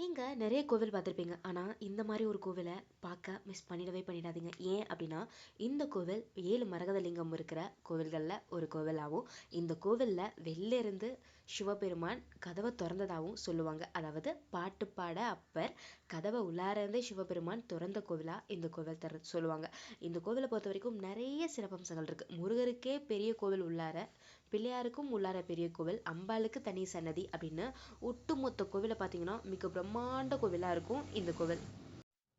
நீங்க நிறைய கோவில் பார்த்துருப்பீங்க. ஆனா, இந்த மாதிரி ஒரு கோவில பார்க்க மிஸ் பண்ணிடவே பண்ணிடாதீங்க. ஏன் அப்படின்னா இந்த கோவில் ஏழு மரகத லிங்கம் இருக்கிற கோவில்கள்ல ஒரு கோவிலாவும், இந்த கோவிலில் வெளில இருந்து சிவபெருமான் கதவை திறந்ததாகவும் சொல்லுவாங்க. அதாவது பாட்டு பாட அப்பர் கதவை உள்ளார இருந்தே சிவபெருமான் திறந்த கோவிலா இந்த கோவில் தர சொல்லுவாங்க. இந்த கோவிலை பொறுத்த வரைக்கும் நிறைய சிறப்பம்சங்கள் இருக்குது முருகருக்கே பெரிய கோவில் உள்ளார, பிள்ளையாருக்கும் உள்ளார பெரிய கோவில், அம்பாளுக்கு தனி சன்னதி அப்படின்னு ஒட்டுமொத்த கோவிலை பார்த்தீங்கன்னா, மிக பிரம்மாண்ட கோவிலாக இருக்கும் இந்த கோவில்.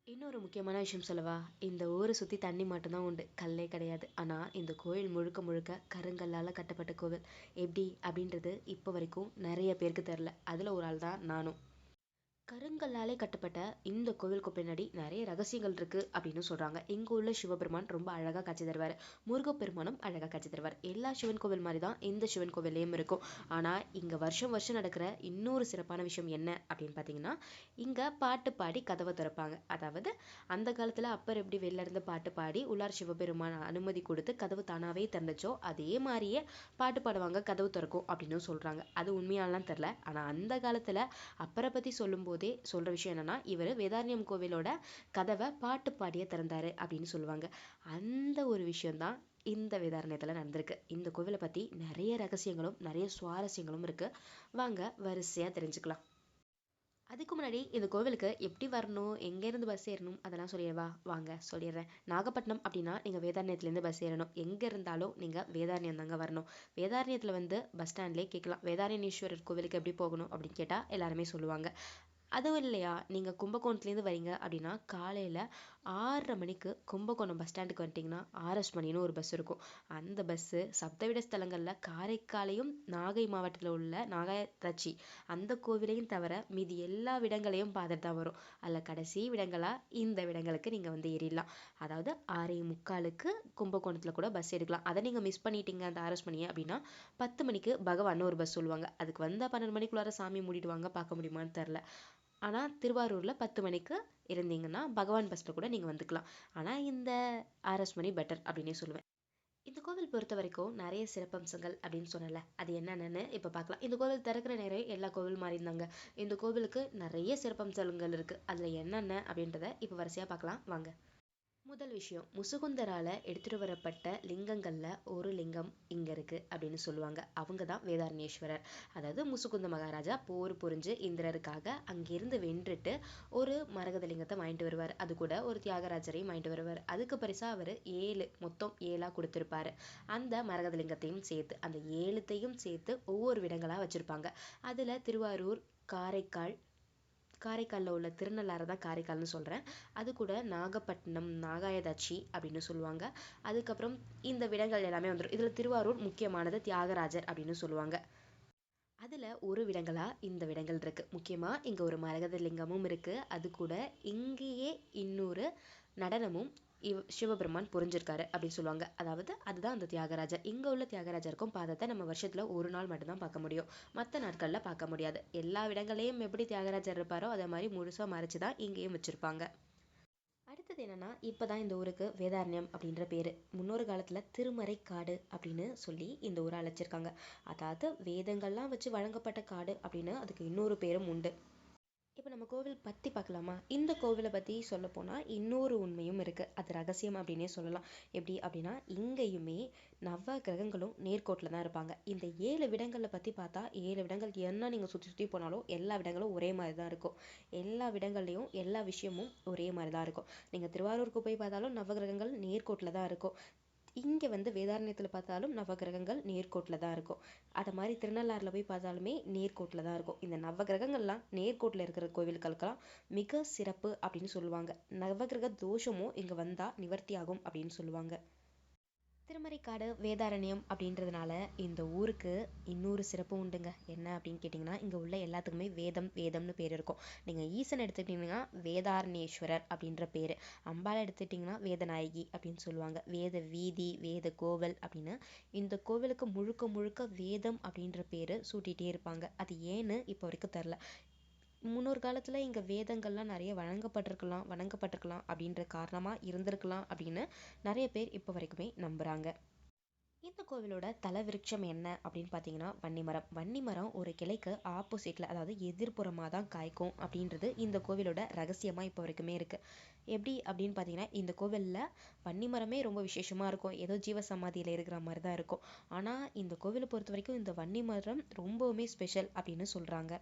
இன்னொரு முக்கியமான விஷயம் சொல்லவா? இந்த ஊரை சுத்தி தண்ணி மட்டும்தான் உண்டு. கல்லே கிடையாது. ஆனா, இந்த கோயில் முழுக்க முழுக்க கருங்கல்லால கட்டப்பட்ட கோவில். எப்படி அப்படின்றது இப்போ வரைக்கும் நிறைய பேருக்கு தெரியல. அதுல ஒரு ஆள் தான் நானும். கருங்கல்லாலே கட்டப்பட்ட இந்த கோவிலுக்கு பின்னாடி நிறைய ரகசியங்கள் இருக்கு அப்படின்னு சொல்றாங்க. இங்க உள்ள சிவபெருமான் ரொம்ப அழகா காட்சி தருவார் முருகப்பெருமானும் அழகா காட்சி தருவார். எல்லா சிவன் கோவில் மாதிரி தான் இந்த சிவன் கோவில்லயும் இருக்கும். ஆனா, இங்க வருஷம் வருஷம் நடக்கிற இன்னொரு சிறப்பான விஷயம் என்ன அப்படின்னு பார்த்தீங்கன்னா, இங்க பாட்டு பாடி கதவை திறப்பாங்க. அதாவது அந்த காலத்துல அப்பர் எப்படி வெளில இருந்து பாட்டு பாடி உள்ளார் சிவபெருமான் அனுமதி கொடுத்து கதவு தானாவே திறந்துச்சோ, அதே மாதிரியே பாட்டு பாடுவாங்க கதவு திறக்கும் அப்படின்னு சொல்றாங்க. அது உண்மையாலாம் தெரியல. ஆனா, அந்த காலத்துல அப்பரை பத்தி சொல்லும்போது சொல்ற விஷயம் என்னன்னா, இவரு வேதாரண்யம் கோவிலோட கதவ பாட்டு பாடியே திறந்தாரு அப்படின்னு சொல்லுவாங்க. அந்த ஒரு விஷயம் தான் இந்த வேதாரண்யத்துல நடந்திருக்கு. இந்த கோவிலை பத்தி நிறைய ரகசியங்களும், நிறைய சுவாரஸ்யங்களும் இருக்கு. வாங்க வரிசையா தெரிஞ்சுக்கலாம். அதுக்கு முன்னாடி இந்த கோவிலுக்கு எப்படி வரணும்? எங்க இருந்து பஸ் ஏறணும்? அதெல்லாம் சொல்லிடவா? வாங்க சொல்லிடுறேன். நாகப்பட்டினம் அப்படின்னா நீங்கள் வேதாரண்யத்துல இருந்து பஸ் ஏறணும். எங்க இருந்தாலும் நீங்க வேதாரண்யம் தாங்க வரணும். வேதாரண்யத்துல வந்து பஸ் ஸ்டாண்ட்லயே கேட்கலாம். வேதாரண்யேஸ்வரர் கோவிலுக்கு எப்படி போகணும் அப்படின்னு கேட்டா எல்லாருமே சொல்லுவாங்க. அதுவும் இல்லையா, நீங்கள் கும்பகோணத்துலேருந்து வரீங்க அப்படின்னா, காலையில ஆறரை மணிக்கு கும்பகோணம் பஸ் ஸ்டாண்டுக்கு வந்துட்டீங்கன்னா, ஆர்எஸ் மணின்னு ஒரு பஸ் இருக்கும். அந்த பஸ்ஸு சப்தவிட ஸ்தலங்கள்ல காரைக்காலையும், நாகை மாவட்டத்தில் உள்ள நாகாயத்தாச்சி அந்த கோவிலையும் தவிர மீதி எல்லா விடங்களையும் பார்த்துட்டு தான் வரும். அதில் கடைசி விடங்களாக இந்த விடங்களுக்கு நீங்கள் வந்து ஏறிடலாம். அதாவது ஆறே முக்காலுக்கு கும்பகோணத்தில் கூட பஸ் எடுக்கலாம். அதை நீங்கள் மிஸ் பண்ணிட்டீங்க அந்த ஆர்எஸ் மணியை அப்படின்னா, 10 மணிக்கு பகவான்னு ஒரு பஸ் சொல்லுவாங்க. அதுக்கு வந்தால் பன்னெண்டு மணிக்குள்ளார சாமி மூடிடுவாங்க. பார்க்க முடியுமான்னு தெரில ஆனா, திருவாரூர்ல 10 மணிக்கு இருந்தீங்கன்னா, பகவான் பஸ்ஸில் கூட நீங்க வந்துக்கலாம். ஆனா, இந்த ஆர்எஸ் மணி பெட்டர் அப்படின்னே சொல்லுவேன். இந்த கோவில் பொறுத்த வரைக்கும் நிறைய சிறப்பம்சங்கள் அப்படின்னு சொன்னல அது என்னென்னு இப்போ பார்க்கலாம். இந்த கோவில் திறக்கிற நேரம் எல்லா கோவில் மாதிரி இருந்தாங்க இந்த கோவிலுக்கு நிறைய சிறப்பம்சங்கள் இருக்கு. அதுல என்னென்ன அப்படின்றத இப்போ வரிசையா பார்க்கலாம் வாங்க. முதல் விஷயம் முசுகுந்தரால எடுத்துட்டு வரப்பட்ட லிங்கங்களில் ஒரு லிங்கம் இங்கே இருக்குது அப்படின்னு சொல்லுவாங்க. அவங்க தான் வேதாரண்யேஸ்வரர். அதாவது முசுகுந்த மகாராஜா போர் புரிஞ்சு இந்திரருக்காக அங்கேருந்து வென்றுட்டு ஒரு மரகத லிங்கத்தை வாங்கிட்டு வருவார் அது கூட ஒரு தியாகராஜரையும் வாங்கிட்டு வருவார் அதுக்கு பரிசாக அவர் ஏழு மொத்தம் ஏழாக கொடுத்துருப்பார் அந்த மரகத லிங்கத்தையும் சேர்த்து அந்த ஏழுத்தையும் சேர்த்து ஒவ்வொரு விடங்களாக வச்சுருப்பாங்க அதில் திருவாரூர், காரைக்கால் காரைக்காலில் உள்ள திருநள்ளாறு தான் காரைக்கால்னு சொல்றேன். அது கூட நாகப்பட்டினம், நாகாயதாட்சி அப்படின்னு சொல்லுவாங்க. அதுக்கப்புறம் இந்த விடங்கள் எல்லாமே வந்துரும். இதுல திருவாரூர் முக்கியமானது தியாகராஜர் அப்படின்னு சொல்லுவாங்க. அதுல ஒரு விடங்களா இந்த விடங்கள் இருக்கு. முக்கியமா இங்க ஒரு மரகத லிங்கமும் இருக்கு. அது கூட இங்கேயே இன்னொரு நடனமும் இவ் சிவபெருமான் புரிஞ்சிருக்காரு அப்படின்னு சொல்லுவாங்க. அதாவது அதுதான் அந்த தியாகராஜர். இங்கே உள்ள தியாகராஜருக்கும் பாதத்தை நம்ம வருஷத்தில் ஒரு நாள் மட்டும்தான் பார்க்க முடியும். மற்ற நாட்களில் பார்க்க முடியாது. எல்லா இடங்களையும் எப்படி தியாகராஜர் இருப்பாரோ அதே மாதிரி முழுசாக மறைச்சு தான் இங்கேயும் வச்சுருப்பாங்க அடுத்தது என்னன்னா, இப்பதான் இந்த ஊருக்கு வேதாரண்யம் அப்படின்ற பேர் முன்னொரு திருமறை காடு அப்படின்னு சொல்லி இந்த ஊரை அழைச்சிருக்காங்க. அதாவது வேதங்கள்லாம் வச்சு வழங்கப்பட்ட காடு அப்படின்னு அதுக்கு இன்னொரு பேரும் உண்டு. இப்போ நம்ம கோவில் பற்றி பார்க்கலாமா? இந்த கோவிலை பற்றி சொல்ல போனால் இன்னொரு உண்மையும் இருக்குது அது ரகசியம் அப்படின்னே சொல்லலாம். எப்படி அப்படின்னா, இங்கேயுமே நவ கிரகங்களும் நேர்கோட்டில் தான் இருப்பாங்க. இந்த ஏழு விடங்களை பற்றி பார்த்தா ஏழு விடங்கள் என்ன நீங்கள் சுற்றி சுற்றி போனாலும் எல்லா விடங்களும் ஒரே மாதிரி தான் இருக்கும். எல்லா விடங்கள்லையும் எல்லா விஷயமும் ஒரே மாதிரி தான் இருக்கும். நீங்கள் திருவாரூருக்கு போய் பார்த்தாலும் நவகிரகங்கள் நேர்கோட்டில் தான் இருக்கும். இங்கே வந்து வேதாரண்யத்தில் பார்த்தாலும் நவகிரகங்கள் நேர்கோட்டில் தான் இருக்கும். அதை மாதிரி திருநள்ளாறுல போய் பார்த்தாலுமே நேர்கோட்டில் தான் இருக்கும். இந்த நவகிரகங்கள்லாம் நேர்கோட்டில் இருக்கிற கோவில்களுக்கெல்லாம் மிக சிறப்பு அப்படின்னு சொல்லுவாங்க. நவகிரக தோஷமும் இங்கே வந்தால் நிவர்த்தி ஆகும் அப்படின்னு சொல்லுவாங்க. திருமறைக்காடு, வேதாரண்யம் அப்படின்றதுனால இந்த ஊருக்கு இன்னொரு சிறப்பு உண்டுங்க. என்ன அப்படின்னு கேட்டீங்கன்னா, இங்க உள்ள எல்லாத்துக்குமே வேதம் வேதம்னு பேர் இருக்கும். நீங்க ஈசன் எடுத்துக்கிட்டீங்கன்னா வேதாரண்யேஸ்வரர் அப்படின்ற பேரு. அம்பால் எடுத்துக்கிட்டீங்கன்னா வேதநாயகி அப்படின்னு சொல்லுவாங்க. வேத வீதி, வேத கோவில் அப்படின்னு இந்த கோவிலுக்கு முழுக்க முழுக்க வேதம் அப்படின்ற பேரு சூட்டிட்டே இருப்பாங்க. அது ஏன்னு இப்போ வரைக்கும் தெரியல. முன்னொரு காலத்தில் இங்கே வேதங்கள்லாம் நிறைய வழங்கப்பட்டிருக்கலாம் வணங்கப்பட்டிருக்கலாம் அப்படின்ற காரணமாக இருந்திருக்கலாம் அப்படின்னு நிறைய பேர் இப்போ வரைக்குமே நம்புகிறாங்க இந்த கோவிலோட தலவிருட்சம் என்ன அப்படின்னு பார்த்தீங்கன்னா வன்னிமரம். வன்னிமரம் ஒரு கிளைக்கு ஆப்போசிட்டில் அதாவது எதிர்ப்புறமாக தான் காய்க்கும் அப்படின்றது இந்த கோவிலோட ரகசியமாக இப்போ வரைக்குமே இருக்குது எப்படி அப்படின்னு பார்த்தீங்கன்னா இந்த கோவிலில் வன்னிமரமே ரொம்ப விசேஷமாக இருக்கும். ஏதோ ஜீவசமாதியில் இருக்கிற மாதிரி தான் இருக்கும். ஆனால் இந்த கோவிலை பொறுத்த வரைக்கும் இந்த வன்னிமரம் ரொம்பவுமே ஸ்பெஷல் அப்படின்னு சொல்கிறாங்க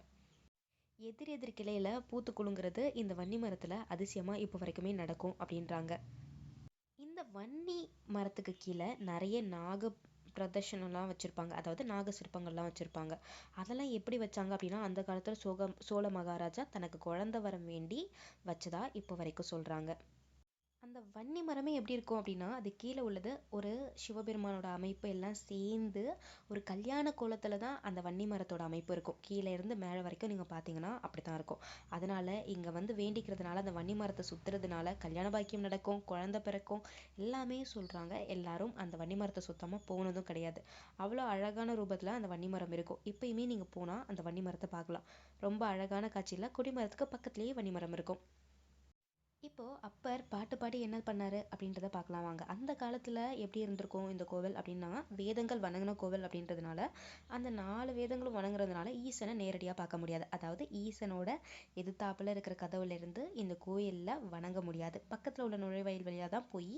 எதிர் எதிர் கிளையில பூத்து இந்த வன்னி மரத்துல அதிசயமா இப்போ வரைக்குமே நடக்கும் அப்படின்றாங்க. இந்த வன்னி மரத்துக்கு கீழே நிறைய நாக பிரதர்ஷனம்லாம் வச்சுருப்பாங்க. அதாவது நாக சிற்பங்கள்லாம் வச்சுருப்பாங்க. அதெல்லாம் எப்படி வச்சாங்க அப்படின்னா அந்த காலத்தில் சோக சோழ மகாராஜா தனக்கு குழந்த வரம் வேண்டி வச்சதா இப்போ வரைக்கும் சொல்கிறாங்க அந்த வன்னி மரமே எப்படி இருக்கும் அப்படின்னா அது கீழே உள்ளது ஒரு சிவபெருமானோட அமைப்பு எல்லாம் சேர்ந்து ஒரு கல்யாண கோலத்தில் தான் அந்த வன்னி மரத்தோட அமைப்பு இருக்கும். கீழே இருந்து மேலே வரைக்கும் நீங்கள் பார்த்தீங்கன்னா அப்படி தான் இருக்கும். அதனால் இங்கே வந்து வேண்டிக்கிறதுனால அந்த வன்னி மரத்தை சுற்றுறதுனால கல்யாண பாக்கியம் நடக்கும் குழந்தை பிறக்கும் எல்லாமே சொல்கிறாங்க எல்லாரும் அந்த வன்னி மரத்தை சுத்தமாக போனதும் கிடையாது. அவ்வளோ அழகான ரூபத்தில் அந்த வன்னி மரம் இருக்கும். இப்பயுமே நீங்கள் போனால் அந்த வன்னி மரத்தை பார்க்கலாம். ரொம்ப அழகான காட்சியில் கொடிமரத்துக்கு பக்கத்துலேயே வன்னி மரம் இருக்கும். இப்போ அப்பர் பாட்டு பாடி என்ன பண்ணாரு அப்படின்றத பார்க்கலாம் வாங்க. அந்த காலத்துல எப்படி இருந்திருக்கும் இந்த கோவில் அப்படின்னா வேதங்கள் வணங்கின கோவில் அப்படின்றதுனால அந்த நாலு வேதங்களும் வணங்குறதுனால ஈசனை நேரடியாக பார்க்க முடியாது. அதாவது ஈசனோட எதிர்த்தாப்புல இருக்கிற கதவுல இருந்து இந்த கோயிலில் வணங்க முடியாது. பக்கத்தில் உள்ள நுழைவாயில் வழியாக தான் போய்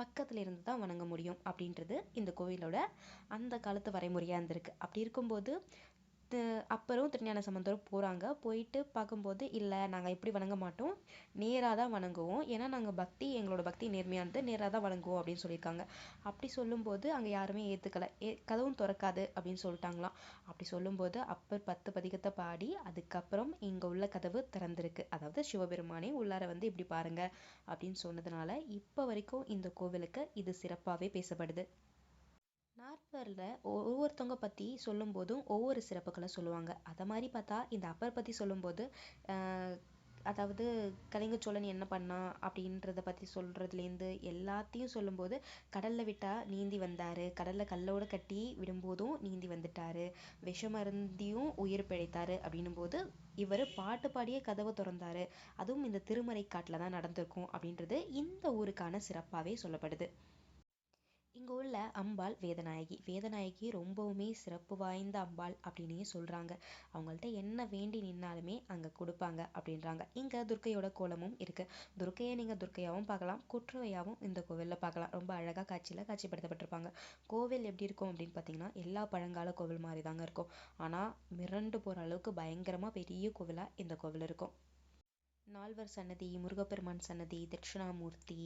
பக்கத்துல இருந்து தான் வணங்க முடியும் அப்படின்றது இந்த கோவிலோட அந்த காலத்து வரைமுறையாக இருந்திருக்கு. அப்படி இருக்கும்போது அப்புறம் திருஞான சம்பந்தரும் போகிறாங்க போயிட்டு பார்க்கும்போது இல்லை நாங்கள் இப்படி வணங்க மாட்டோம். நேராக தான் வணங்குவோம். ஏன்னா நாங்கள் பக்தி எங்களோட பக்தி நேர்மையானது. நேராக தான் வணங்குவோம் அப்படின்னு சொல்லியிருக்காங்க. அப்படி சொல்லும்போது அங்கே யாருமே ஏற்றுக்கலை ஏ கதவும் திறக்காது அப்படின்னு சொல்லிட்டாங்களாம். அப்படி சொல்லும்போது அப்பர் பத்து பதிகத்தை பாடி அதுக்கப்புறம் இங்கே உள்ள கதவு திறந்திருக்கு. அதாவது சிவபெருமானே உள்ளார வந்து இப்படி பாருங்க அப்படின்னு சொன்னதுனால இப்போ வரைக்கும் இந்த கோவிலுக்கு இது சிறப்பாகவே பேசப்படுது. நார்வரில் ஒவ்வொருத்தவங்க பற்றி சொல்லும்போதும் ஒவ்வொரு சிறப்புகளை சொல்லுவாங்க. அதை மாதிரி பார்த்தா இந்த அப்பர் பற்றி சொல்லும்போது அதாவது கலிங்க சோழன் என்ன பண்ணான் அப்படின்றத பற்றி சொல்கிறதுலேருந்து எல்லாத்தையும் சொல்லும்போது கடலில் விட்டால் நீந்தி வந்தார். கடலில் கல்லோடு கட்டி விடும்போதும் நீந்தி வந்துட்டார். விஷமருந்தியும் உயிர் பிழைத்தார் அப்படின்னும் போது இவர் பாட்டு பாடியே கதவை திறந்தார். அதுவும் இந்த திருமறை காட்டில் தான் நடந்திருக்கும் அப்படின்றது இந்த ஊருக்கான சிறப்பாகவே சொல்லப்படுது. இங்கே உள்ள அம்பாள் வேதநாயகி. வேதநாயகி ரொம்பவுமே சிறப்பு வாய்ந்த அம்பாள் அப்படின்னே சொல்றாங்க. அவங்கள்ட்ட என்ன வேண்டி நின்னாலுமே அங்க கொடுப்பாங்க அப்படின்றாங்க. இங்க துர்க்கையோட கோலமும் இருக்கு. துர்க்கையை நீங்க துர்க்கையாவும் பார்க்கலாம். குற்றவையாகவும் இந்த கோவில்ல பார்க்கலாம். ரொம்ப அழகா காட்சியில காட்சிப்படுத்தப்பட்டிருப்பாங்க. கோவில் எப்படி இருக்கும் அப்படின்னு பார்த்தீங்கன்னா எல்லா பழங்கால கோவில் மாதிரி தாங்க இருக்கும். ஆனா மிரண்டு போற அளவுக்கு பயங்கரமா பெரிய கோவிலா இந்த கோவில் இருக்கும். நால்வர் சன்னதி முருகப்பெருமான் சன்னதி தட்சிணாமூர்த்தி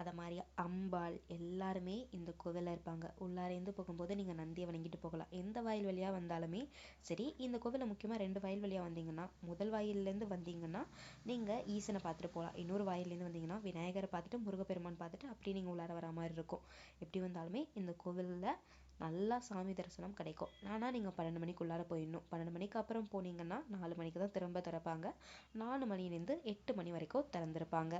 அதை மாதிரி அம்பாள் எல்லாருமே இந்த கோவிலில் இருப்பாங்க. உள்ளாரேந்து போகும்போது நீங்கள் நந்தியை வணங்கிட்டு போகலாம். எந்த வாயில் வழியாக வந்தாலுமே சரி இந்த கோவிலில் முக்கியமாக ரெண்டு வாயில் வழியாக வந்தீங்கன்னா முதல் வாயிலேருந்து வந்தீங்கன்னா நீங்கள் ஈசனை பார்த்துட்டு போகலாம். இன்னொரு வாயிலேருந்து வந்தீங்கன்னா விநாயகரை பார்த்துட்டு முருகப்பெருமான் பார்த்துட்டு அப்படி நீங்கள் உள்ளார வர மாதிரி இருக்கும். எப்படி வந்தாலுமே இந்த கோவிலில் நல்லா சாமி தரிசனம் கிடைக்கும். ஆனால் நீங்கள் பன்னெண்டு மணிக்குள்ளார போயிடணும். பன்னெண்டு மணிக்கு அப்புறம் போனீங்கன்னா நாலு மணிக்கு தான் திரும்ப திறப்பாங்க. நாலு மணிலேருந்து எட்டு மணி வரைக்கும் திறந்திருப்பாங்க.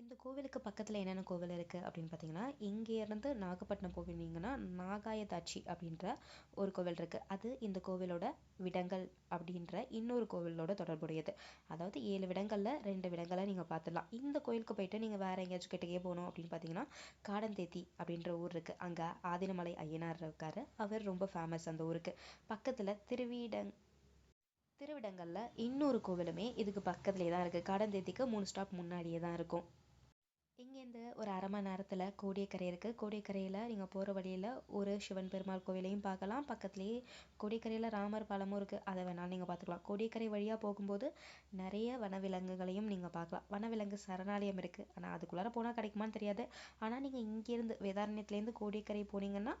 இந்த கோவிலுக்கு பக்கத்தில் என்னென்ன கோவில் இருக்குது அப்படின்னு பார்த்தீங்கன்னா இங்கேருந்து நாகப்பட்டினம் போவீங்கன்னா நாகாயதாட்சி அப்படின்ற ஒரு கோவில் இருக்குது அது இந்த கோவிலோட விடங்கள் அப்படின்ற இன்னொரு கோவிலோட தொடர்புடையது. அதாவது ஏழு விடங்களில் ரெண்டு விடங்களை நீங்கள் பார்த்துடலாம் இந்த கோயிலுக்கு போயிட்டு நீங்கள் வேறு எங்கேயாச்சும் கிட்டக்கே போகணும் அப்படின்னு பார்த்தீங்கன்னா காடந்தேத்தி அப்படின்ற ஊர் இருக்குது அங்கே ஆதினமலை ஐயனார் இருக்கார். அவர் ரொம்ப ஃபேமஸ் அந்த ஊருக்கு. பக்கத்தில் திருவிடங் திருவிடங்களில் இன்னொரு கோவிலுமே இதுக்கு பக்கத்துலேயே தான் இருக்குது காடந்தேத்திக்கு மூணு ஸ்டாப் முன்னாடியே தான் இருக்கும். இங்கேருந்து ஒரு அரை மணி நேரத்தில் கோடியக்கரை இருக்குது கோடியக்கரையில் நீங்கள் போகிற வழியில் ஒரு சிவன் பெருமாள் கோவிலையும் பார்க்கலாம். பக்கத்துலேயே கோடியக்கரையில் ராமர் பாலமும் இருக்குது அதை வேணாலும் நீங்கள் பார்த்துக்கலாம். கோடியக்கரை வழியாக போகும்போது நிறைய வனவிலங்குகளையும் நீங்கள் பார்க்கலாம். வனவிலங்கு சரணாலயம் இருக்குது ஆனால் அதுக்குள்ளார போனால் கிடைக்குமான்னு தெரியாது. ஆனால் நீங்கள் இங்கேருந்து வேதாரண்யத்துலேருந்து கோடியக்கரை போனீங்கன்னா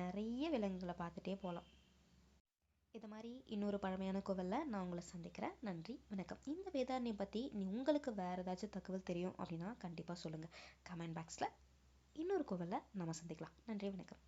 நிறைய விலங்குகளை பார்த்துட்டே போகலாம். இது மாதிரி இன்னொரு பழமையான கோவிலில் நான் உங்களை சந்திக்கிறேன். நன்றி வணக்கம். இந்த வேதாரணியை பற்றி உங்களுக்கு வேறு ஏதாச்சும் தகவல் தெரியும் அப்படின்னா கண்டிப்பாக சொல்லுங்கள் கமெண்ட் பாக்ஸில் இன்னொரு கோவிலில் நம்ம சந்திக்கலாம். நன்றி வணக்கம்.